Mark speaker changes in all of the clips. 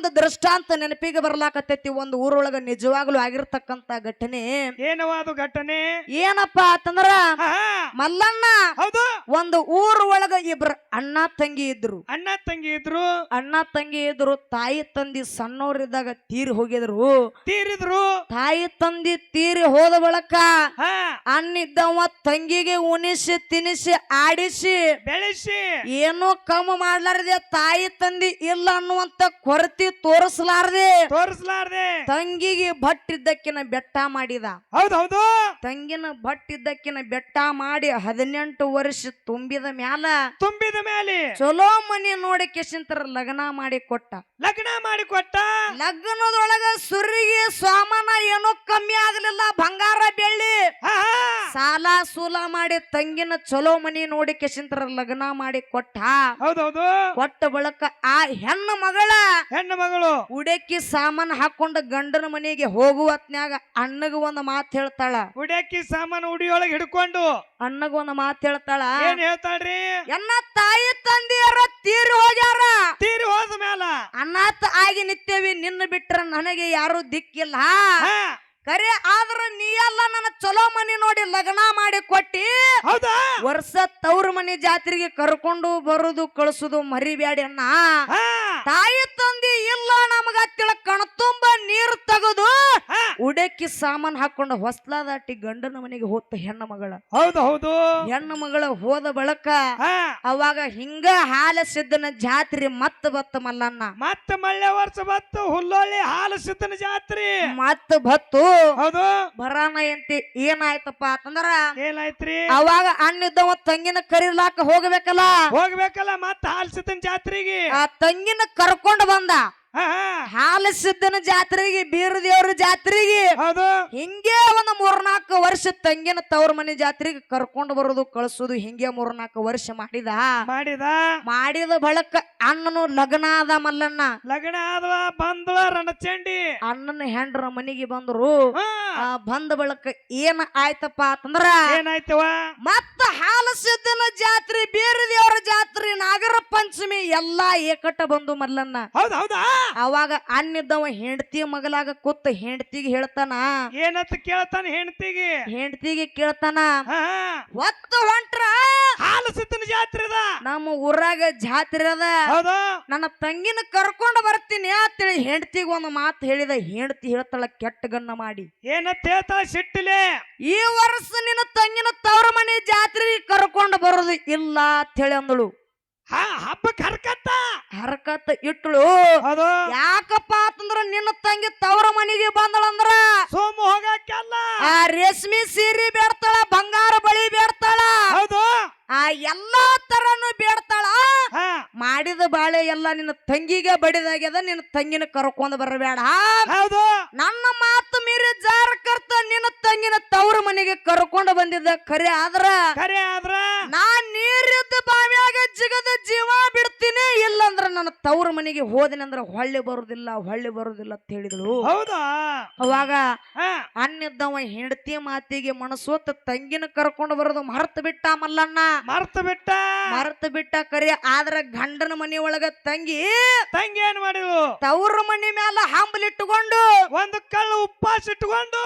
Speaker 1: ಒಂದು ದೃಷ್ಟಾಂತ ನೆನಪಿಗೆ ಬರ್ಲಾಕತ್ತೈತಿ ಒಂದು ಊರೊಳಗ ನಿಜವಾಗ್ಲೂ ಆಗಿರ್ತಕ್ಕಂತ ಘಟನೆ.
Speaker 2: ಏನವಾದು ಘಟನೆ?
Speaker 1: ಏನಪ್ಪಾ ಅಂತಂದ್ರ ಮಲ್ಲಣ್ಣ
Speaker 2: ಹೌದು.
Speaker 1: ಒಂದು ಊರ್ ಒಳಗ ಇಬ್ರು ಅಣ್ಣ ತಂಗಿ ಇದ್ರು.
Speaker 2: ಅಣ್ಣ ತಂಗಿ ಇದ್ರು.
Speaker 1: ಅಣ್ಣ ತಂಗಿ ಇದ್ರು ತಾಯಿ ತಂದಿ ಸಣ್ಣವರಿದ್ದಾಗ ತೀರಿ ಹೋಗಿದ್ರು.
Speaker 2: ತೀರಿದ್ರು.
Speaker 1: ತಾಯಿ ತಂದಿ ತೀರಿ ಹೋದ ಬಳಕ ಅಣ್ಣಿದ್ದವ ತಂಗಿಗೆ ಉಣಿಸಿ ತಿನಿಸಿ ಆಡಿಸಿ
Speaker 2: ಬೆಳೆಸಿ.
Speaker 1: ಏನೋ ಕಮ್ಮ ಮಾಡ್ಲಾರದೆ ತಾಯಿ ತಂದಿ ಇಲ್ಲ ಅನ್ನುವಂತ ಕೊರತೆ ತೋರಿಸಲಾರ್ದೆ.
Speaker 2: ತೋರಿಸಲಾರದೆ.
Speaker 1: ತಂಗಿಗೆ ಭಟ್ಟಿದ್ದಕ್ಕಿನ ಬೆಟ್ಟ ಮಾಡಿದ.
Speaker 2: ಹೌದು ಹೌದು.
Speaker 1: ತಂಗಿನ ಭಟ್ಟಿದ್ದಕ್ಕಿನ ಬೆಟ್ಟ ಮಾಡಿ ಹದಿನೆಂಟು ವರ್ಷ ತುಂಬಿದ ಮ್ಯಾಲ
Speaker 2: ತುಂಬಿದ ಮೇಲೆ
Speaker 1: ಚಲೋ ಮನೆ ನೋಡಿ ಕೆಸಿಂತರ ಲಗ್ನ ಮಾಡಿ ಕೊಟ್ಟ.
Speaker 2: ಲಗ್ನ ಮಾಡಿ ಕೊಟ್ಟ.
Speaker 1: ಲಗ್ನದೊಳಗ ಸುರಿಗೆ ಸ್ವಾಮನ ಏನೋ ಕಮ್ಮಿ ಆಗ್ಲಿಲ್ಲ ಬಂಗಾರ ಬೆಳ್ಳಿ. ಸಾಲ ಸೂಲ ಮಾಡಿ ತಂಗಿನ ಚಲೋ ಮನಿ ನೋಡಿ ಕೆಸಿಂತರ ಲಗ್ನ ಮಾಡಿ ಕೊಟ್ಟ.
Speaker 2: ಹೌದೌದು ಹೌದು.
Speaker 1: ಕೊಟ್ಟ ಬಳಕ ಆ ಹೆಣ್ಣು ಮಗಳ
Speaker 2: ಹೆಣ್ಣು ಮಗಳು.
Speaker 1: ಉಡಕ್ಕಿ ಸಾಮಾನ್ ಹಾಕೊಂಡು ಗಂಡನ ಮನೆಗೆ ಹೋಗುವತ್ನ್ಯಾಗ ಅಣ್ಣಗ ಒಂದ್ ಮಾತ್ ಹೇಳ್ತಾಳ.
Speaker 2: ಉಡಕ್ಕಿ ಸಾಮಾನು ಉಡಿಯೊಳಗೆ ಹಿಡ್ಕೊಂಡು.
Speaker 1: ಅಣ್ಣಗ ಒಂದ್ ಮಾತ್ ಹೇಳ್ತಾಳ.
Speaker 2: ಏನ್ ಹೇಳ್ತಾಳ್ರಿ?
Speaker 1: ಎನ್ನ ತಾಯಿ ತಂದೆಯರ ತೀರಿ ಹೋಗ್ಯಾರ?
Speaker 2: ತೀರಿ ಹೋದ ಮ್ಯಾಲ.
Speaker 1: ಅನಾಥ ಆಗಿ ನಿತ್ತೇವಿ ನಿನ್ನ ಬಿಟ್ರ ನನಗೆ ಯಾರು ದಿಕ್ಕಿಲ್ಲ. ಕರೆ ಆದ್ರ ನೀ ಎಲ್ಲ ನನ್ನ ಚಲೋ ಮನಿ ನೋಡಿ ಲಗ್ನ ಮಾಡಿ ಕೊಟ್ಟಿ.
Speaker 2: ಹೌದಾ?
Speaker 1: ವರ್ಷ ತವ್ರ ಮನಿ ಜಾತ್ರೆಗೆ ಕರ್ಕೊಂಡು ಬರುದು ಕಳ್ಸುದು ಮರಿಬ್ಯಾಡಿ ಅಣ್ಣ. ತಾಯಿ ತಂದಿ ಇಲ್ಲ ನಮಗ ಕಣ್ತುಂಬ ನೀರು ತೆಗೆದು
Speaker 2: ಉಡಕಿ
Speaker 1: ಉಡಕ್ಕಿ ಸಾಮಾನ್ ಹಾಕೊಂಡು ಹೊಸ್ಲಾದಾಟಿ ಗಂಡನ ಮನೆಗೆ ಹೋತ ಹೆಣ್ಣ ಮಗಳ.
Speaker 2: ಹೌದು ಹೌದು.
Speaker 1: ಹೆಣ್ಣು ಮಗಳ ಹೋದ ಬಳಕ ಅವಾಗ ಹಿಂಗ ಹಾಲ ಸಿದ್ದನ ಜಾತ್ರೆ ಮತ್ತ ಬತ್ತ ಮಲ್ಲಣ್ಣ.
Speaker 2: ಮತ್ತ ಮಳ್ಳೆ ವರ್ಷ ಬತ್ತು ಹುಲ್ಲೊಳ್ಳಿ ಹಾಲ ಸಿದ್ದನ ಜಾತ್ರಿ.
Speaker 1: ಮತ್ತ ಬತ್ತು
Speaker 2: ಹೌದು.
Speaker 1: ಬರಾನ ಎಂತಿ ಏನಾಯ್ತಪ್ಪ ಅಂತಂದ್ರ
Speaker 2: ಏನಾಯ್ತ್ರಿ?
Speaker 1: ಅವಾಗ ಅಣ್ಣಿದ್ದವ ತಂಗಿನ ಕರಿಲಾಕ ಹೋಗ್ಬೇಕಲ್ಲ.
Speaker 2: ಹೋಗ್ಬೇಕಲ್ಲ ಮತ್ತ ಹಾಲು ಸಿದ್ದನ ಜಾತ್ರೆಗೆ.
Speaker 1: ಆ ತಂಗಿನ ಕರ್ಕೊಂಡ್ ಬಂದ. ಹಾಲ ಸಿದ್ದನ ಜಾತ್ರೆಗೆ ಬೀರ ದೇವ್ರ ಜಾತ್ರೆಗೆ
Speaker 2: ಹೌದು.
Speaker 1: ಹಿಂಗೆ ಒಂದು ಮೂರ್ನಾಲ್ಕು ವರ್ಷ ತಂಗಿನ ತವ್ರ ಮನೆ ಜಾತ್ರೆಗೆ ಕರ್ಕೊಂಡು ಬರೋದು ಕಳ್ಸೋದು ಹಿಂಗೆ ಮೂರ್ನಾಲ್ಕು ವರ್ಷ ಮಾಡಿದ.
Speaker 2: ಮಾಡಿದ.
Speaker 1: ಮಾಡಿದ ಬಳಕ ಅಣ್ಣನು ಲಗ್ನ ಆದ ಮಲ್ಲಣ್ಣ.
Speaker 2: ಲಗ್ನ ಆದವ ಬಂದಳ ರಣಚಂಡಿ.
Speaker 1: ಅಣ್ಣನ ಹೆಂಡ್ರ ಮನೆಗೆ ಬಂದ್ರು. ಬಂದ ಬಳಕ ಏನ್ ಆಯ್ತಪ್ಪ ಅಂತಂದ್ರ
Speaker 2: ಏನಾಯ್ತವ?
Speaker 1: ಮತ್ತ ಹಾಲ ಸಿದ್ದನ ಜಾತ್ರೆ ಬೇರೆ ದೇವರ ಜಾತ್ರೆ ನಾಗರ ಪಂಚಮಿ ಎಲ್ಲಾ ಏಕಟ ಬಂದು ಮೊದ್ಲನ್ನ
Speaker 2: ಹೌದ್ ಹೌದಾ?
Speaker 1: ಅವಾಗ ಅನ್ನಿದ್ದವ ಹೆಂಡತಿ ಮಗಲಾಗ ಕೂತ ಹೆಂಡತಿಗೆ ಹೇಳ್ತಾನ.
Speaker 2: ಏನಂತ ಕೇಳ್ತಾನ ಹೆಂಡತಿಗೆ?
Speaker 1: ಹೆಂಡತಿಗೆ ಕೇಳ್ತಾನ. ಒತ್ತ ಹೊಂಟ್ರ?
Speaker 2: ಹಾಲು ಸಿದ್ದನ ಜಾತ್ರೆ ಅದ?
Speaker 1: ನಮ್ಮ ಊರಾಗ ಜಾತ್ರೆ ಅದ.
Speaker 2: ಹೌದು.
Speaker 1: ನನ್ನ ತಂಗಿನ ಕರ್ಕೊಂಡು ಬರ್ತೀನಿ ಅಂತೇಳಿ ಹೆಂಡತಿಗೆ ಒಂದು ಮಾತು ಹೇಳಿದ ಹೆಂಡತಿ ಹೇಳ್ತಾಳ ಕೆಟ್ಟ ಗನ್ನ ಮಾಡಿ.
Speaker 2: ಏನಂತ ಹೇಳ್ತಾಳ ಸಿಟ್ಟಿಲೆ?
Speaker 1: ಈ ವರ್ಷ ನಿನ್ನ ತಂಗಿನ ತವರ ಮನೆ ಜಾತ್ರೆಗೆ ಕರ್ಕೊಂಡು ಬರೋದು ಇಲ್ಲ ಅಂತ ಹೇಳಿ ಅಂದಳು.
Speaker 2: ಹಾ ಹಬ್ಬಕ್ಕೆ ಹರ್ಕತ್ತ.
Speaker 1: ಹರಕತ್
Speaker 2: ಇಟ್ಳು.
Speaker 1: ಯಾಕಪ್ಪ ಅಂತಂದ್ರ ನಿನ್ನ ತಂಗಿ ತವರ ಮನೆಗೆ ಬಂದಳಂದ್ರ?
Speaker 2: ಸೋಮು ಹೋಗಕ್ಕಲ್ಲ
Speaker 1: ಆ ರೇಷ್ಮೆ ಸೀರೆ ಬೇಡ್ತಾಳ ಬಂಗಾರ ಬಳಿ ಬೇಡ್ತಾಳ.
Speaker 2: ಹೌದು.
Speaker 1: ಆ ಎಲ್ಲಾ ತರನು ಬೇಡ್ತಾಳ. ಮಾಡಿದ ಬಾಳೆ ಎಲ್ಲ ನಿನ್ನ ತಂಗಿಗೆ ಬಡಿದಾಗ್ಯದ ನಿನ್ನ ತಂಗಿನ ಕರ್ಕೊಂಡ್ ಬರಬೇಡ.
Speaker 2: ಹೌದು.
Speaker 1: ನನ್ನ ಮಾತು ಮೀರಿ ಜಾರ ಕರ್ತ ನಿನ್ನ ತಂಗಿನ ತವರ ಮನೆಗೆ ಕರ್ಕೊಂಡು ಬಂದಿದ್ದ. ಖರೆ ಆದ್ರ?
Speaker 2: ಖರೆ ಆದ್ರ?
Speaker 1: ನಾ ನೀರಿದ್ದ ಬಾವಿಯಾಗ ಜಿಗದ ಜೀವ ಬಿಡ್ತೀನಿ ಇಲ್ಲಂದ್ರ ನನ್ನ ತವ್ರ ಮನೆಗೆ ಹೋದಿನಂದ್ರ ಹೊಳ್ಳಿ ಬರುದಿಲ್ಲ ಹೊಳ್ಳಿ ಬರುದಿಲ್ಲ ಅಂತ ಹೇಳಿದಳು.
Speaker 2: ಹೌದಾ?
Speaker 1: ಅವಾಗ ಅನ್ನಿದ್ದವ ಹೆಂಡತಿ ಮಾತಿಗೆ ಮನಸೋತ ತಂಗಿನ ಕರ್ಕೊಂಡು ಬರೋದು ಮರ್ತ ಬಿಟ್ಟ ಮಲ್ಲಣ್ಣ.
Speaker 2: ಮರ್ತ ಬಿಟ್ಟ?
Speaker 1: ಮರ್ತ ಬಿಟ್ಟ ಕರೆ ಆದ್ರ ಗಂಡನ ಮನೆ ಒಳಗ ತಂಗಿ
Speaker 2: ತಂಗಿ ಏನ್ ಮಾಡಿವು
Speaker 1: ತವ್ರ ಮನೆ ಮ್ಯಾಲ ಹಂಬಲಿಟ್ಟುಕೊಂಡು
Speaker 2: ಒಂದು ಕಳ್ಳು ಉಪ್ಪಾಸ
Speaker 1: ಇಟ್ಟುಕೊಂಡು?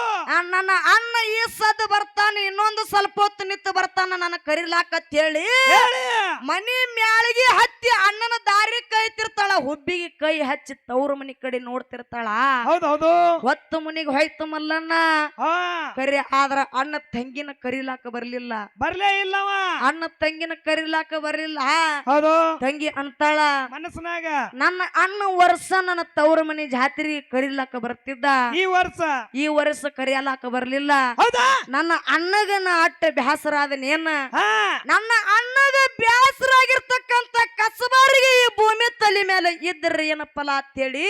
Speaker 1: ನನ್ನ ಅಣ್ಣ ಈ ಸದ್ದು ಬರ್ತಾನೆ ಇನ್ನೊಂದು ಸ್ವಲ್ಪ ಹೊತ್ತು ನಿಂತು ಬರ್ತಾನ ನನ್ನ ಕರಿಲಾಕತ್ತೇಳಿ ಹೇಳಿ. ಮನಿ ಮ್ಯಾಳಿಗೆ ಹತ್ತಿ ಅಣ್ಣನ ದಾರಿ ಕೈತಿರ್ತಾಳ ಹುಬ್ಬಿಗೆ ಕೈ ಹಚ್ಚಿ ತವ್ರ ಮನಿ ಕಡೆ ನೋಡ್ತಿರ್ತಾಳ.
Speaker 2: ಹೌದೌದು. ಹೌದು
Speaker 1: ಹೊತ್ತು ಮನಿಗೆ ಹೋಯ್ತು ಮಲ್ಲಣ್ಣ. ಕರಿ ಆದ್ರ ಅಣ್ಣ ತಂಗಿನ ಕರಿಲಾಕ ಬರ್ಲಿಲ್ಲ.
Speaker 2: ಬರ್ಲೇ ಇಲ್ಲವ.
Speaker 1: ಅಣ್ಣ ತಂಗಿನ ಕರಿಲಾಕ ಬರ್ಲಿಲ್ಲ.
Speaker 2: ಹೌದು.
Speaker 1: ತಂಗಿ ಅಂತಾಳ
Speaker 2: ಮನಸ್ಸಿನಾಗ.
Speaker 1: ನನ್ನ ಅಣ್ಣ ವರ್ಷ ನನ್ನ ತವ್ರ ಮನಿ ಜಾತ್ರಿ ಕರಿಲಾಕ ಬರ್ತಿದ್ದ.
Speaker 2: ಈ ವರ್ಷ.
Speaker 1: ಈ ವರ್ಷ ಕರಿಯಲಾಕ ಬರ್ಲಿಲ್ಲ.
Speaker 2: ಹೌದಾ?
Speaker 1: ನನ್ನ ಅಣ್ಣಗನ ಅಟ್ಟ ಬ್ಯಾಸರಾದನೇನ. ನನ್ನ ಅಣ್ಣಗ ಬ್ಯಾಸರಾಗಿರ್ತಕ್ಕಂತ ಕಸಬಾರಿಗೆ ಈ ಭೂಮಿ ತಲೆ ಮೇಲೆ ಇದ್ರ ಏನಪ್ಪಲ್ಲ ಅಂತೇಳಿ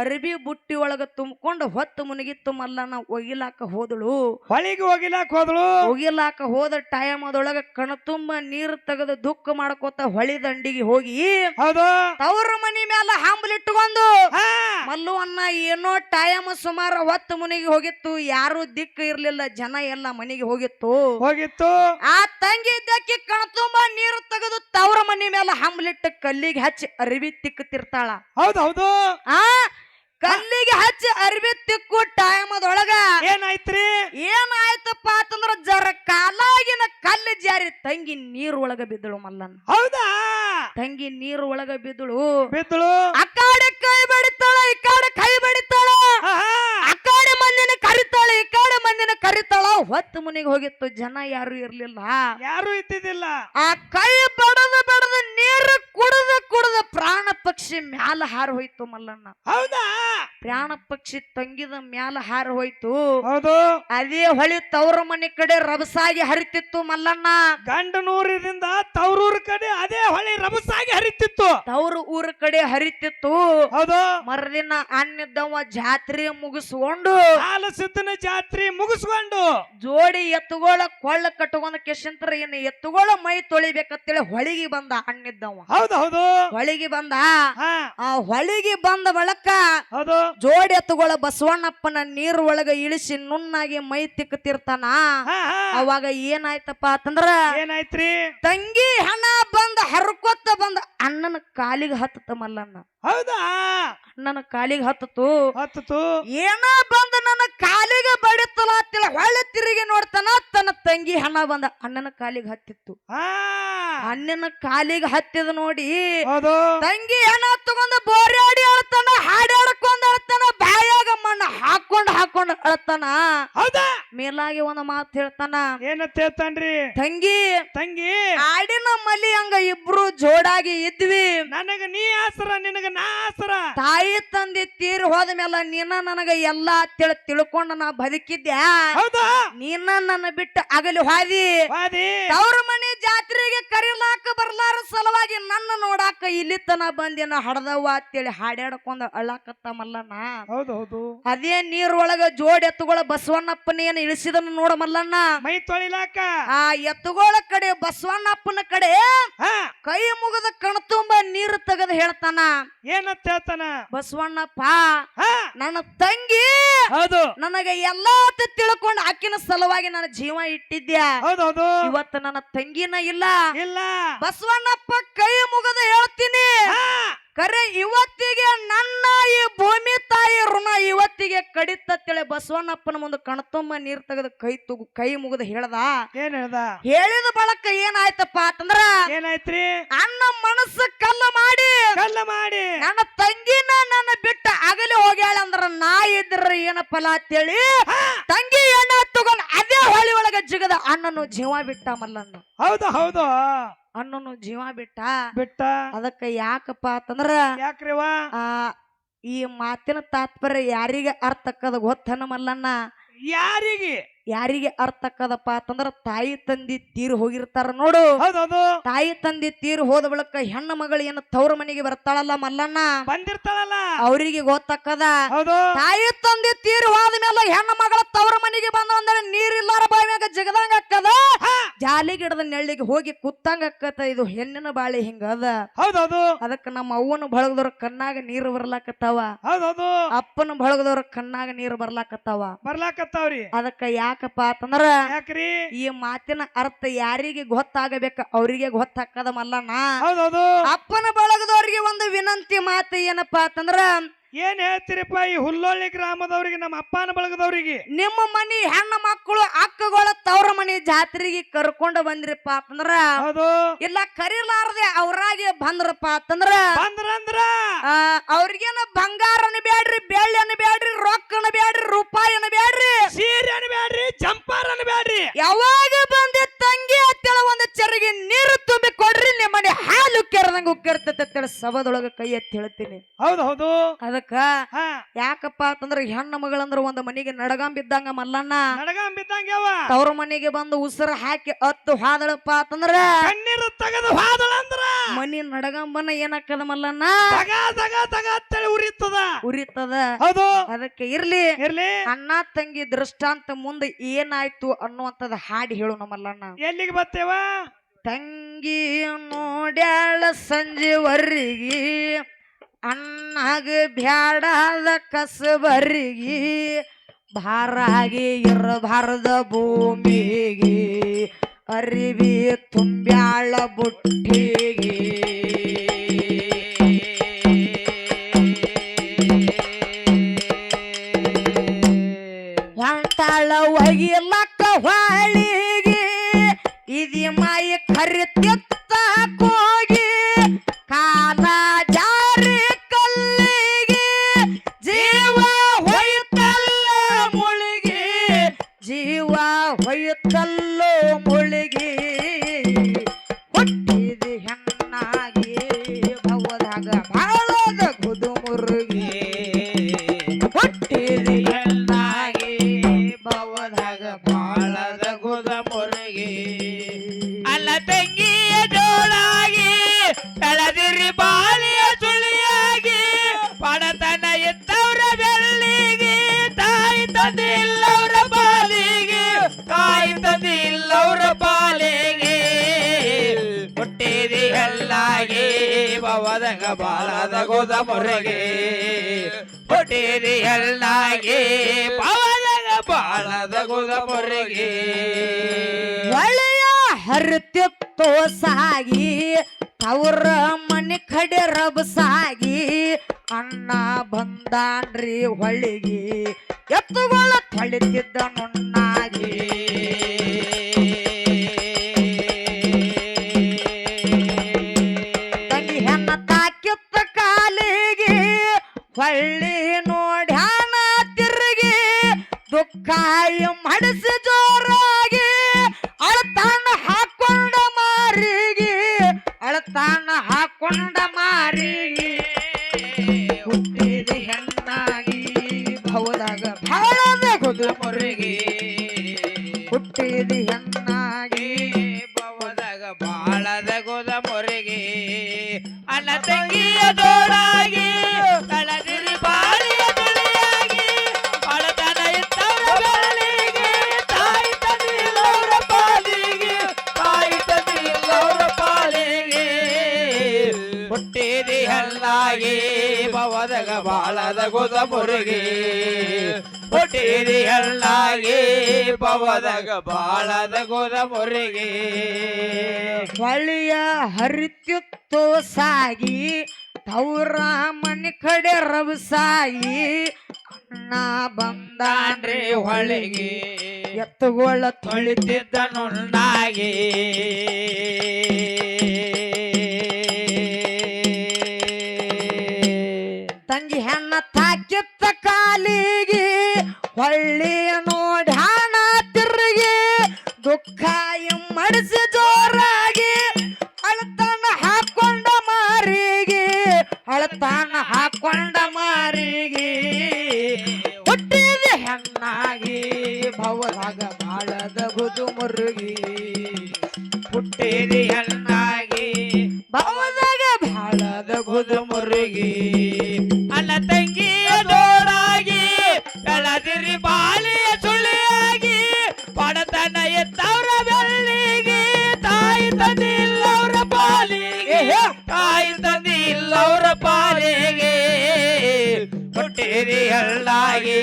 Speaker 1: ಅರಬಿ ಬುಟ್ಟಿ ಒಳಗ ತುಂಬಿಕೊಂಡು ಹೊತ್ತು ಮುನಿಗಿತ್ತು ಮಲ್ಲನ ಒಗಿಲಾಕ ಹೋದಳು.
Speaker 2: ಹೊಳಿಗೆ ಒಗಿಲಾಕ ಹೋದಳು.
Speaker 1: ಒಗಿಲಾಕ ಹೋದ ಟೈಮ್ ಅದೊಳಗ ಕಣ ತುಂಬ ನೀರು ತೆಗೆದು ದುಃಖ ಮಾಡ್ಕೋತ ಹೊಳಿ ದಂಡಿಗೆ ಹೋಗಿ ತವ್ರ ಮನಿ ಮ್ಯಾಲ ಹಂಬಲಿಟ್ಟುಕೊಂಡು ಮಲ್ಲು ಅನ್ನ ಏನೋ ಟೈಮ್ ಸುಮಾರು ಹೊತ್ತು ಮುನಿಗೆ ಹೋಗಿತ್ತು. ಯಾರು ದಿಕ್ಕ ಇರ್ಲಿಲ್ಲ ಜನ ಎಲ್ಲ ಮನೆಗೆ ಹೋಗಿತ್ತು.
Speaker 2: ಹೋಗಿತ್ತು.
Speaker 1: ಆ ತಂಗಿ ಕಣ ಕಣ್ತುಂಬ ನೀರು ತೆಗೆದು ತವರ ಮನೆ ಮೇಲೆ ಹಂಬ್ಲಿಟ್ಟು ಕಲ್ಲಿಗೆ ಹಚ್ಚಿ ಅರಿವಿ ತಿಕ್ಕತಿರ್ತಾಳ
Speaker 2: ಹೌದು ಹೌದು.
Speaker 1: ಆ ಕಲ್ಲಿಗೆ ಹಚ್ಚಿ ಅರಿವಿ ತಿಕ್ಕು ಟೈಮ್ ಅದೊಳಗ
Speaker 2: ಏನಾಯ್ತ್ರಿ?
Speaker 1: ಏನಾಯ್ತಪ್ಪ ಅಂತಂದ್ರ ಜರ ಕಾಲಾಗಿನ ಕಲ್ಲು ಜಾರಿ ತಂಗಿ ನೀರು ಒಳಗ ಬಿದ್ದಳು ಮಲ್ಲನ್
Speaker 2: ಹೌದಾ?
Speaker 1: ತಂಗಿ ನೀರು ಒಳಗ ಬಿದ್ದಳು.
Speaker 2: ಬಿದ್ದಳು
Speaker 1: ಆ ಕಡೆ ಕೈ ಬಡಿತಾಳ ಈ ಕಡೆ ಕೈ ಬಡಿತಾಳ
Speaker 2: ಆಹಾ.
Speaker 1: ಆ ಕಡೆ ಮಂದಿನ ಕರಿತಾಳ ಈ ಕಡೆ ಮಂದಿನ ಕರಿತಾಳ ಹೊತ್ತು ಮನೆಗೆ ಹೋಗಿತ್ತು ಜನ ಯಾರು ಇರ್ಲಿಲ್ಲ.
Speaker 2: ಯಾರು ಇದ್ದಿದ್ದಿಲ್ಲ.
Speaker 1: ಆ ಕೈ ಬಡದ ಬಡದ ನೀರು ಕುಡದ ಕುಡದ ಪ್ರಾಣ ಪಕ್ಷಿ ಮ್ಯಾಲ ಹಾರ ಹೋಯ್ತು ಮಲ್ಲಣ್ಣ.
Speaker 2: ಹೌದಾ?
Speaker 1: ಪ್ರಾಣ ಪಕ್ಷಿ ತಂಗಿದ ಮ್ಯಾಲ ಹಾರ ಹೋಯ್ತು.
Speaker 2: ಹೌದು.
Speaker 1: ಅದೇ ಹೊಳಿ ತವರ ಮನೆ ಕಡೆ ರಭಸಾಗಿ ಹರಿತಿತ್ತು ಮಲ್ಲಣ್ಣ.
Speaker 2: ಗಂಡನೂರಿನಿಂದ ತವರೂರ್ ಕಡೆ ಅದೇ ಹೊಳಿ ರಭಸಾಗಿ ಹರಿತಿತ್ತು.
Speaker 1: ತವ್ರ ಊರ ಕಡೆ ಹರಿತಿತ್ತು.
Speaker 2: ಹೌದು.
Speaker 1: ಮರದಿನ ಅನ್ನಿದ್ದವ ಜಾತ್ರೆ ಮುಗಿಸ್ಕೊಂಡು
Speaker 2: ಹಾಲು ಸಿದ್ದನ ಜಾತ್ರೆ ಮುಗಿಸ್ಕೊಂಡು
Speaker 1: ಜೋಡಿ ಎತ್ತುಗೋಳ ಕೊಳ್ಳ ಕಟ್ಟುಕೊಂಡ ಕೆಶಂತರ ಇನ್ನು ಎತ್ತುಗೋಳ ಮೈ ತೊಳಿಬೇಕಂತೇಳಿ ಹೊಳಿಗೆ ಬಂದ ಹಣ್ಣಿದ್ದವ
Speaker 2: ಹೌದು ಹೌದು.
Speaker 1: ಹೊಳಿಗೆ ಬಂದ? ಆ ಹೊಳಿಗೆ ಬಂದ ಬಳಕ
Speaker 2: ಹೌದು.
Speaker 1: ಜೋಡಿ ಎತ್ತುಗೋಳ ಬಸವಣ್ಣಪ್ಪನ ನೀರ್ ಒಳಗ ಇಳಿಸಿ ನುಣ್ಣಾಗಿ ಮೈ ತಿಕ್ಕತಿರ್ತಾನ ಅವಾಗ ಏನಾಯ್ತಪ್ಪ ಅಂತಂದ್ರ
Speaker 2: ಏನಾಯ್ತ್ರಿ?
Speaker 1: ತಂಗಿ ಹಣ ಬಂದ ಹರ್ಕೊತ್ತ ಬಂದ ಅಣ್ಣನ ಕಾಲಿಗೆ ಹತ್ತ ಮಲ್ಲಣ್ಣ.
Speaker 2: ಹೌದಾ?
Speaker 1: ಅಣ್ಣನ ಕಾಲಿಗೆ ಹತ್ತತು
Speaker 2: ಹತ್ತು
Speaker 1: ಏನ ಬಂದ ನನ್ನ ಕಾಲಿಗೆ ಬಡಿತಲ್ಲ ಹೊಳೆ ತಿರುಗಿ ತಿರುಗಿ ನೋಡ್ತಾನ ತನ್ನ ತಂಗಿ ಹಣ ಬಂದ ಅಣ್ಣನ ಕಾಲಿಗೆ ಹತ್ತಿತ್ತು.
Speaker 2: ಹಾ
Speaker 1: ಅಣ್ಣನ ಕಾಲಿಗೆ ಹತ್ತಿದ ನೋಡಿ ತಂಗಿ ಏನ ತಗೊಂಡು ಬೋರ್ಯಾಡಿ ಅಳ್ತಾನ ಹಾಡಾಡ್ಕೊಂಡ್ ಅಳ್ತಾನ ಬಾಯಾಗ ಮಣ್ಣ ಹಾಕೊಂಡ್ ಹಾಕೊಂಡ್ ಅಳ್ತಾನ.
Speaker 2: ಹೌದಾ.
Speaker 1: ಮೇಲಾಗಿ ಒಂದು ಮಾತು ಹೇಳ್ತಾನ.
Speaker 2: ಏನಂತ ಹೇಳ್ತಾನ್ರಿ?
Speaker 1: ತಂಗಿ
Speaker 2: ತಂಗಿ.
Speaker 1: ಆಡಿನ ಮಲಿ ಹಂಗ ಇಬ್ರು ಜೋಡಾಗಿ ಇದ್ವಿ.
Speaker 2: ನನಗ ನೀ ಆಸರ ನಿನಗ ನಾ ಆಸರ.
Speaker 1: ತಾಯಿ ತಂದೆ ತೀರಿ ಹೋದ ಮೇಲೆ ನೀನ ನನಗ ಎಲ್ಲಾ ತಿಳ್ ತಿಳ್ಕೊಂಡ ನಾ ಬದುಕಿದ್ದೆ ನೀನ ನನ್ನ ಬಿಟ್ಟು ಅಗಲಿ ಹಾದಿ.
Speaker 2: ಅವ್ರ
Speaker 1: ತವ್ರ ಮನೆ ಜಾತ್ರೆಗೆ ಕರಿಲಾಕ ಬರ್ಲಾರ ಸಲುವಾಗಿ ನನ್ನ ನೋಡಾಕ ಇಲ್ಲಿ ತನ ಬಂದಿನ ಹಡದವ್ವ ಅಂತೇಳಿ ಹಾಡ್ಯಾಡ್ಕೊಂಡ ಅಳ್ಳಾಕತ್ತಮಲ್ಲಣ್ಣ
Speaker 2: ಹೌದು ಹೌದು
Speaker 1: ಅದೇ ನೀರೊಳಗ ಜೋಡಿ ಎತ್ತುಗಳ ಬಸವಣ್ಣಪ್ಪನೇನು ಇಳಿಸಿದನು ನೋಡ ಮಲ್ಲಣ್ಣ.
Speaker 2: ಮೈ ತೊಳಿಲಾಕ?
Speaker 1: ಆ ಎತ್ತುಗಳ ಕಡೆ ಬಸವಣ್ಣಪ್ಪನ ಕಡೆ ಕೈ ಮುಗದ ಕಣ್ತುಂಬ ನೀರು ತೆಗೆದು ಹೇಳ್ತಾನ.
Speaker 2: ಏನಂತ ಹೇಳ್ತಾನ?
Speaker 1: ಬಸವಣ್ಣಪ್ಪ ನನ್ನ ತಂಗಿ
Speaker 2: ಹೌದು.
Speaker 1: ನನಗೆ ಎಲ್ಲಾ ತಿಳ್ಕೊಂಡು ಆಕಿನ ಸಲುವಾಗಿ ನನ್ನ ಜೀವ ಇಟ್ಟಿದ್ಯಾ?
Speaker 2: ಹೌದು ಹೌದು
Speaker 1: ಇವತ್ತು ನನ್ನ ತಂಗಿನ ಇಲ್ಲ.
Speaker 2: ಇಲ್ಲ.
Speaker 1: ಬಸವಣ್ಣಪ್ಪ ಕೈ ಮುಗದ ಹೇಳ್ತೀನಿ. ಕರೆ ಇವತ್ತಿಗೆ ನನ್ನ ಈ ಭೂಮಿ ತಾಯಿ ಋಣ ಇವತ್ತಿಗೆ ಕಡಿತತ್ತೇಳಿ ಬಸವಣ್ಣಪ್ಪನ ಮುಂದೆ ಕಣ್ತುಂಬ ನೀರ್ ತೆಗೆದು ಕೈ ತುಗು ಕೈ ಮುಗಿದು ಹೇಳ್ದ.
Speaker 2: ಏನ್ ಹೇಳ್ದ?
Speaker 1: ಹೇಳಿದ ಬಳಕ ಏನಾಯ್ತಪ್ಪ ಅಂತಂದ್ರ
Speaker 2: ಏನಾಯ್ತ್ರಿ?
Speaker 1: ಅಣ್ಣ ಮನಸ್ಸು ಕಲ್ಲು ಮಾಡಿ.
Speaker 2: ಕಲ್ಲು ಮಾಡಿ.
Speaker 1: ನನ್ನ ತಂಗಿನ ನನ್ನ ಬಿಟ್ಟ ಅಗಲಿ ಹೋಗ್ಯಾಳ ಅಂದ್ರ ನಾ ಇದ್ರ ಏನ ಫಲ ಅಂತೇಳಿ ತಂಗಿ ಎಣ್ಣ ತಗೊಂಡ್ ಅದೇ ಹೊಳಿ ಒಳಗ ಜಿಗದ ಅಣ್ಣನು ಜೀವ ಬಿಟ್ಟ ಮಲ್ಲನ್ನು.
Speaker 2: ಹೌದು ಹೌದು.
Speaker 1: ಅಣ್ಣನು ಜೀವ ಬಿಟ್ಟ.
Speaker 2: ಬಿಟ್ಟ.
Speaker 1: ಅದಕ್ಕೆ ಯಾಕಪ್ಪ ಅಂತಂದ್ರ
Speaker 2: ಯಾಕ್ರಿವಾ
Speaker 1: ಆ ಈ ಮಾತಿನ ತಾತ್ಪರ್ಯ ಯಾರಿಗೆ ಅರ್ಥಕ್ಕದ ಗೊತ್ತ ಗೊತ್ತನ ಮಲ್ಲಣ್ಣ
Speaker 2: ಯಾರಿಗೆ?
Speaker 1: ಯಾರಿಗೆ ಅರ್ಥ ಅಂತಂದ್ರ ತಾಯಿ ತಂದಿ ತೀರ್ ಹೋಗಿರ್ತಾರ ನೋಡು.
Speaker 2: ಹೌದೌದು.
Speaker 1: ತಾಯಿ ತಂದಿ ತೀರ್ ಹೋದ ಬಳಕ ಹೆಣ್ಣು ಮಗಳು ಏನು ತವ್ರ ಮನೆಗೆ ಬರ್ತಾಳಲ್ಲ ಮಲ್ಲಣ್ಣ?
Speaker 2: ಬಂದಿರ್ತಾಳಲ್ಲ.
Speaker 1: ಅವ್ರಿಗೆ ಗೊತ್ತಕ್ಕದ
Speaker 2: ಹೌದು.
Speaker 1: ತಾಯಿ ತಂದಿ ತೀರ್ ಹೋದ ಮೇಲೆ ಹೆಣ್ಣು ಮಗಳ ತವ್ರ ಮನೆಗೆ ಬಂದ ಅಂದ್ರೆ ನೀರಿಲ್ಲಾರ ಬಾವಿಯಾಗ ಜಗದಂಗ ಅಕ್ಕದ
Speaker 2: ಹಾ.
Speaker 1: ಜಾಲಿ ಗಿಡದ ನೆಳ್ಳಿಗೆ ಹೋಗಿ ಕುತ್ತಂಗ ಅಕ್ಕತ ಇದು ಹೆಣ್ಣಿನ ಬಾಳೆ ಹಿಂಗ ಅದ.
Speaker 2: ಹೌದೌದು.
Speaker 1: ಅದಕ್ಕ ನಮ್ಮ ಅವ್ವನ ಬಳಗದವ್ರ ಕಣ್ಣಾಗ ನೀರು ಬರ್ಲಾಕತ್ತಾವ.
Speaker 2: ಹೌದೌದು.
Speaker 1: ಅಪ್ಪನ ಬಳಗದವ್ರ ಕಣ್ಣಾಗ ನೀರು ಬರ್ಲಾಕತ್ತಾವ.
Speaker 2: ಬರ್ಲಾಕತ್ತಾವ್ರಿ.
Speaker 1: ಅದಕ್ಕ ಯಾಕಪ್ಪ ಅಂತಂದ್ರ
Speaker 2: ಯಾಕ್ರಿ?
Speaker 1: ಈ ಮಾತಿನ ಅರ್ಥ ಯಾರಿಗೆ ಗೊತ್ತಾಗಬೇಕ ಅವರಿಗೆ ಗೊತ್ತಾಕದ ಮಲ್ಲಣ್ಣ. ಅಪ್ಪನ ಬಳಗದವ್ರಿಗೆ ಒಂದು ವಿನಂತಿ ಮಾತು ಏನಪ್ಪಾ ಅಂತಂದ್ರ
Speaker 2: ಏನ್ ಹೇಳ್ತೀರಿಪ್ಪ ಈ ಹುಲ್ಲೊಳ್ಳಿ ಗ್ರಾಮದವ್ರಿಗೆ ನಮ್ಮ ಅಪ್ಪನ ಬಳಗದವ್ರಿಗೆ?
Speaker 1: ನಿಮ್ಮ ಮನಿ ಹೆಣ್ಣ ಮಕ್ಕಳು ಅಕ್ಕಗಳ ತವ್ರ ಮನಿ ಜಾತ್ರೆಗೆ ಕರ್ಕೊಂಡು ಬಂದ್ರಿಪ್ಪ ಅಂತಂದ್ರ
Speaker 2: ಹೌದು.
Speaker 1: ಇಲ್ಲ ಕರಿಲಾರದೆ ಅವ್ರಾಗೆ ಬಂದ್ರಪ್ಪ ಅಂತಂದ್ರ
Speaker 2: ಬಂದ್ರಂದ್ರ?
Speaker 1: ಆ, ಅವ್ರಿಗೇನ ಬಂಗಾರನ ಬ್ಯಾಡ್ರಿ ಬೆಳ್ಳಿನ ಬೇಡ್ರಿ ರೊಕ್ಕನ ಬೇಡ್ರಿ ರೂಪಾಯಿನ ಬೇಡ್ರಿ
Speaker 2: ಸೀರೆ ಬೇಡ್ರಿ ಜಂಪಾರ್ ಬೇಡ್ರಿ
Speaker 1: ಯಾವಾಗ ಬಂದಿ ತಂಗಿ ಅಂತೇಳ ಒಂದು ಚರಿಗೆ ನೀರು ತುಂಬಿ ಕೊಡ್ರಿ ನಿಮ್ಮನೆ ಹಾಲು ಕೆರದಂಗ ಉಕ್ಕಿರ್ತೈತೆ ಅಂತೇಳಿ ಸಭದೊಳಗ ಕೈ ಎತ್ತಿ ಹೇಳ್ತೀನಿ.
Speaker 2: ಹೌದು ಹೌದು.
Speaker 1: ಅದಕ್ಕ ಯಾಕಪ್ಪ ಅಂತಂದ್ರ ಹೆಣ್ಣ ಮಗಳಂದ್ರ ಒಂದ್ ಮನೆಗೆ ನಡಗಂಬಿದ್ದಂಗ ಮಲ್ಲಣ್ಣ.
Speaker 2: ನಡಗಂ ಬಿದ್ದಂಗ ಯಾವ?
Speaker 1: ತವ್ರ ಮನೆಗೆ ಬಂದು ಉಸಿರು ಹಾಕಿ ಹತ್ತು ಹಾದಳಪ್ಪ ಅಂತಂದ್ರ
Speaker 2: ಕಣ್ಣೀರು ತೆಗೆದು ಹಾದಳಂದ್ರ
Speaker 1: ಮನಿ ನಡಗಂಬನ ಏನಕ್ಕದ ಮಲ್ಲಣ್ಣ?
Speaker 2: ತಗ ತಗ ತಗ ಅಂತೇಳಿ ಉರಿತದ.
Speaker 1: ಉರಿತದ.
Speaker 2: ಹೌದು.
Speaker 1: ಅದಕ್ಕೆ ಇರ್ಲಿ.
Speaker 2: ಇರ್ಲಿ.
Speaker 1: ಅಣ್ಣ ತಂಗಿ ದೃಷ್ಟಾಂತ ಮುಂದೆ ಏನಾಯ್ತು ಅನ್ನುವಂಥದ್ದು ಹಾಡಿ ಹೇಳು ನಮ್ಮಲ್ಲಣ್ಣ
Speaker 2: ಎಲ್ಲಿಗೆ ಬರ್ತೇವ
Speaker 1: ತಂಗಿ ನೋಡ್ಯಾಳ ಸಂಜೆವರೆಗಿ ಅಣ್ಣಾಗ ಬ್ಯಾಡದ ಕಸಬರಿಗಿ ಭಾರಾಗಿ ಇರಬಾರದ ಭೂಮಿಗೆ ಅರಿವಿ ತುಂಬ್ಯಾಳ ಬುಟ್ಟಿಗೆ. ಬಾಳದ ಬಾಳದ
Speaker 3: ಗೋದ ಮೊರೆಗೆ ಹುಟ್ಟಿದಿ ಬಾಲದ ಬಾಲದ ಗೋದ ಮೊರೆಗೆ
Speaker 1: ಒಳೆಯ ಹರಿತಿತ್ತೋ ಸಾಗಿ ಅವ್ರ ಮನೆ ಕಡೆ ರಭಸಾಗಿ, ಅಣ್ಣ ಬಂದಾನ್ರಿ ಹೊಳಿಗೆ ಎತ್ತುಗಳ ತೊಳಿತಿದ್ದ ನುಣ್ಣಾಗಿ. ಹೊಳ್ಳಿ ನೋಡ್ಯಾನ ತಿರುಗಿ ದುಃಖ ಮಡಿಸಿ ಜೋರಾಗಿ ಅಳತಾನ ಭವದಗ
Speaker 3: ಬಾಳದ ಗುದ ಮುರುಗಿ ಹುಟ್ಟಿರಿ ಹಲ್ಲಾಗಿ ಭವದಗ ಬಾಳದ ಗುದ ಮುರುಗಿ
Speaker 1: ಹೊಳಿಯ ಹರಿತಿತ್ತು ಸಾಗಿ ತೌರ ಮನೆ ಕಡೆ ಸಾಯಿ ಅಣ್ಣ ಬಂದಾನ್ರಿ
Speaker 3: ಹೊಳಿಗೆ.
Speaker 1: ಎತ್ತುಗಳ ತೊಳಿ
Speaker 3: ತೊಳಿತಿದ್ದ ನುಣ್ಣಾಗಿ.
Speaker 1: ತಾಕಿತ್ತ ಕಾಲಿಗೆ ನೋಡಿ ನೋಡ್ಯಾಣ ತಿರುಗಿ, ದುಃಖ ಮಡಿಸಿ ಜೋರಾಗಿ, ಅಳತಾನ ಹಾಕೊಂಡ ಮಾರಿಗೆ, ಅಳತಾನ ಹಾಕೊಂಡ ಮಾರಿಗೆ. ಹುಟ್ಟಿದ ಹೆಣ್ಣಾಗಿ ಭವದಾಗ ಬಾಳದ ಗುದು ಮುರುಗಿ.
Speaker 3: ಹುಟ್ಟಿದ ಹೆಣ್ಣಾಗಿ
Speaker 1: ಭವದಾಗ ಬಾಳದ ಗುದು
Speaker 3: ಮುರುಗಿ. ದೋಡಾಗಿ ಬೆಳದಿರಿ ಬಾಲಿಯ ಸುಳಿಯಾಗಿ ಪಡತನ ಎತ್ತವ್ರ ಬೆಳ್ಳಿಗೆ ತಾಯಿ ತಂದೆ ಇಲ್ಲವ್ರ ಪಾಲಿಗೆ ತಾಯಿ ತಂದೆ ಇಲ್ಲವ್ರ ಪಾಲಿಗೆ. ಹುಟ್ಟಿರಿ ಹಳ್ಳಾಗಿ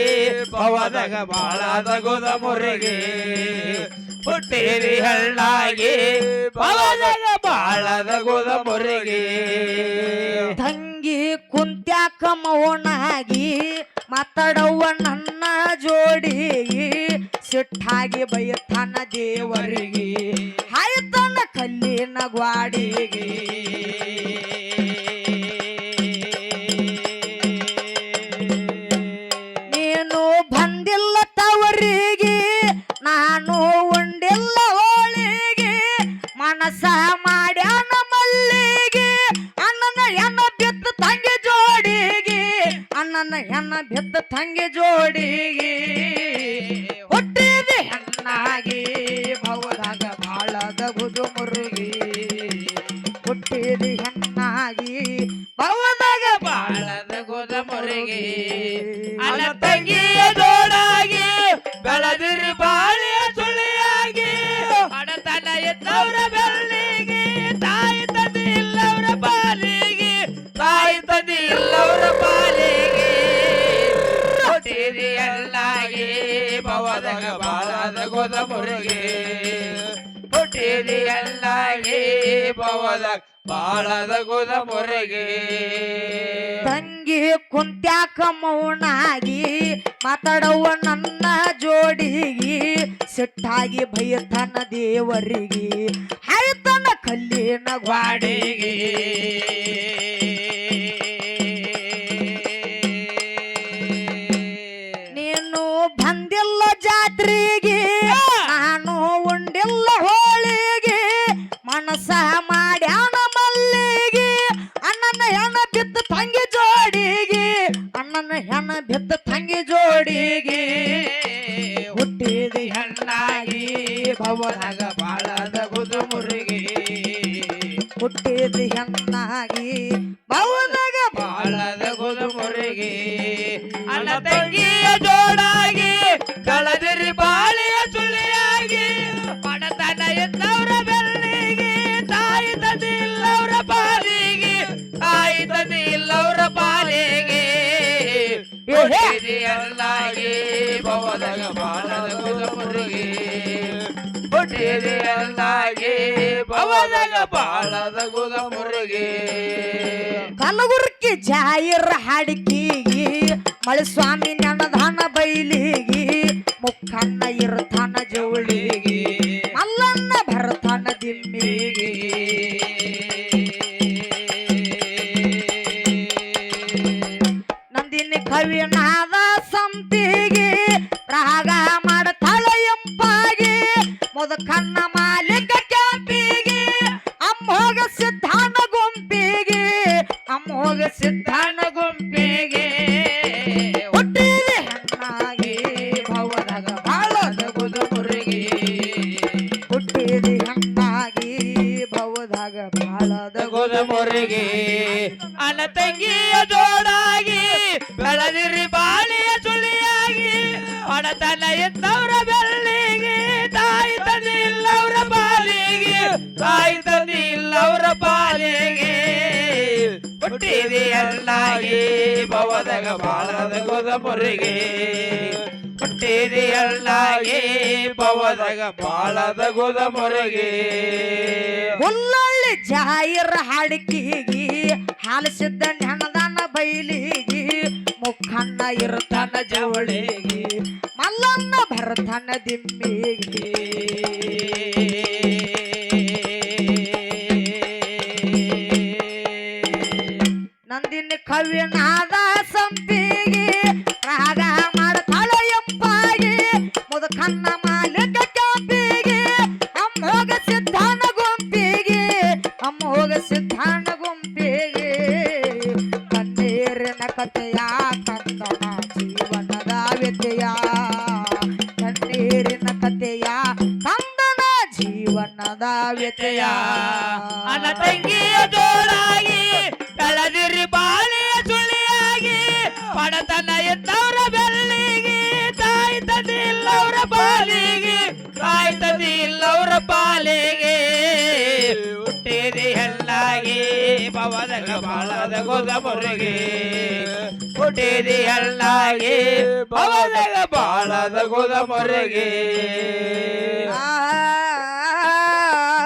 Speaker 3: ಪವದಗ ಬಾಳದ ಗೋದ ಮುರಿಗೆ ಹುಟ್ಟಿರಿ ಹಳ್ಳಾಗಿ ಪವದಗ ಬಾಳದ ಗೋದ ಮುರಿಗೆ
Speaker 1: ತಂಗಿ ಕುಂತ್ಯಾಕ ಮೌನಾಗಿ ಮಾತಾಡವ್ವ ನನ್ನ ಜೋಡಿ. ಸಿಟ್ಟಾಗಿ ಬೈತಾನ ದೇವರಿಗೆ. ಹಾಯ್ತಾನ ಕಲ್ಲಿನ ಗ್ವಾಡಿಗೆ. ಭವದಾಗ ಬಾಳದ ಗೋದ ಮುರುಗಿ ಹುಟ್ಟಿದಿ
Speaker 3: ಅಲ್ಲಾಗಿ ಭವದಾಗ ಬಾಳದ ಗೋದ ಮುರುಗಿ
Speaker 1: ತಂಗಿ ಕುಂತ್ಯಾಕ ಮೌನಾಗಿ ಮಾತಾಡವ್ವ ನನ್ನ ಜೋಡಿಗಿ ಸಿಟ್ಟಾಗಿ ಭಯತನ ದೇವರಿಗೆ ಹಾಯ್ತನ ಕಲ್ಲಿನ ಗ್ವಾಡಿಗೆ. ಜಾತ್ರೆಗೆ ನಾನು ಉಂಡಿಲ್ಲ ಹೋಳಿಗೆ ಮನಸ ಮಾಡ್ಯಾನ ಮಲ್ಲಿಗೆ. ಅಣ್ಣನ ಹೆಣ ಬಿದ್ದ ತಂಗಿ ಜೋಡಿಗೆ ಅಣ್ಣನ ಹೆಣ ಬಿದ್ದ ತಂಗಿ ಜೋಡಿಗೆ. ಹುಟ್ಟಿದ ಹೆಣ್ಣಾಗಿ ಭವದಾಗ
Speaker 3: ಬಾಳದ ಗೋದ ಮುರುಗಿ.
Speaker 1: ಹುಟ್ಟಿದ ಹೆಣ್ಣಾಗಿ ಭವನಾಗ
Speaker 3: ಬಾಳದ ಗೋದ ಮುರುಗಿ. ಅಣ್ಣ ತಂಗಿಯ ಜೋಡಾಗಿ ಹುಟ್ಟಿದೆ
Speaker 1: ಕಲಗುರ್ಕಿ ಜಾಯಿರ ಹಾಡಿಕೆಗೆ ಮಳೆ ಸ್ವಾಮಿ ನೆನದಾನ ಬೈಲಿಗಿ ಮುಖನ್ನ ಇರ್ತಾನ ಜವಳಿಗಿ ಅಲ್ಲನ್ನ ಭರತಾನ ದಿಮ್ಮಿಗಿ. ಮುದಕನ್ನ ಮಾಲಿಕ ಕ್ಯಾಂಪಿಗೆ ಅಮ್ಮೋಗ ಸಿದ್ಧಾನ ಗುಂಪಿಗೆ ಅಮ್ಮೋಗ ಸಿದ್ಧಾನ ಗುಂಪಿಗೆ. ಹುಟ್ಟಿದೆ ಹೆಣ್ಣಾಗಿ ಭವದಾಗ ಬಾಳದ
Speaker 3: ಮುರುಗಿ
Speaker 1: ಹುಟ್ಟಿದೆ ಹೆಣ್ಣಾಗಿ ಭವದಾಗ ಬಾಳದ
Speaker 3: ಗೋದ ಅನ ತಂಗಿಯ ಜೋಡಾಗಿ, ಬೆಳದಿರಿ ಬಾಳಿಯ ಸುಳಿಯಾಗಿ ಒಡತನ ಎತ್ತವರ ಬೆಳ್ಳಿಗೆ ಪಾಲಿಗೆ ತಾಯಿ ತಂದೆ ಇಲ್ಲವರ ಪಾಲಿಗೆ ಹುಟ್ಟಿದೆ ಅಲ್ಲಾಗಿ ಭವದಾಗ ಬಾಳದ ಗೋದ ಮುರುಗಿ ಹುಟ್ಟಿದೆ ಅಲ್ಲಾಗಿ ಭವದಾಗ ಬಾಳದ ಗೋದ ಮುರುಗಿ
Speaker 1: ಹುಲ್ಲಳ್ಳಿ ಜಾಯಿರ ಹಾಡಿಕಿಗಿ ಹಾಲಿಸಿದ್ದ ನೆನದನ ಬೈಲಿಗಿ ಮುಖನ್ನ ಇರ್ತಾನ ಜವಳಿಗೆ. ಮಲ್ಲನ್ನ ಭರತನ ದಿಮ್ಮಿಗಿ. ಕವಿನಾದ ಸಂಪಿಗೆ ರಾಗ ಮಾಡತಾಳ ಎಂಪಾಗಿ. ಮುದುಕನ್ನ ಮಾಲಿಕ ಅಮ್ಮ ಅಮ್ಮೋಗ ಸಿದ್ಧಾನ ಗುಂಪಿಗೆ ಅಮ್ಮೋಗ ಸಿದ್ಧಾನ ಗುಂಪಿಗೆ. ಕಣ್ಣೀರಿನ ಕಥೆಯ ಕಂದನ ಜೀವನದ ವ್ಯತೆಯ ಕಣ್ಣೀರಿನ ಕಥೆಯ ಕಂದನ ಜೀವನದ ವ್ಯತೆಯ
Speaker 3: ಅನ ತಂಗಿಯ ಜೋರಾಗಿ ಬೆಳದಿರಿ ಪಡತನ ಎದ್ದವರ ಬೆಳ್ಳಿಗೆ ತಾಯಿ ತಂದೆ ಇಲ್ಲವರ ಪಾಲಿಗೆ ತಾಯಿ ತಂದೆ ಇಲ್ಲವರ ಪಾಲಿಗೆ. ಹುಟ್ಟಿದೆ ಎಲ್ಲಾಗಿ ಪವನಗ ಬಾಳದ ಗೋದ ಹುಟ್ಟಿರಿ ಎಲ್ಲಾಗಿ ಪವನಗ ಬಾಳದ ಗೋದ ಮೊರಗೆ
Speaker 1: ಆ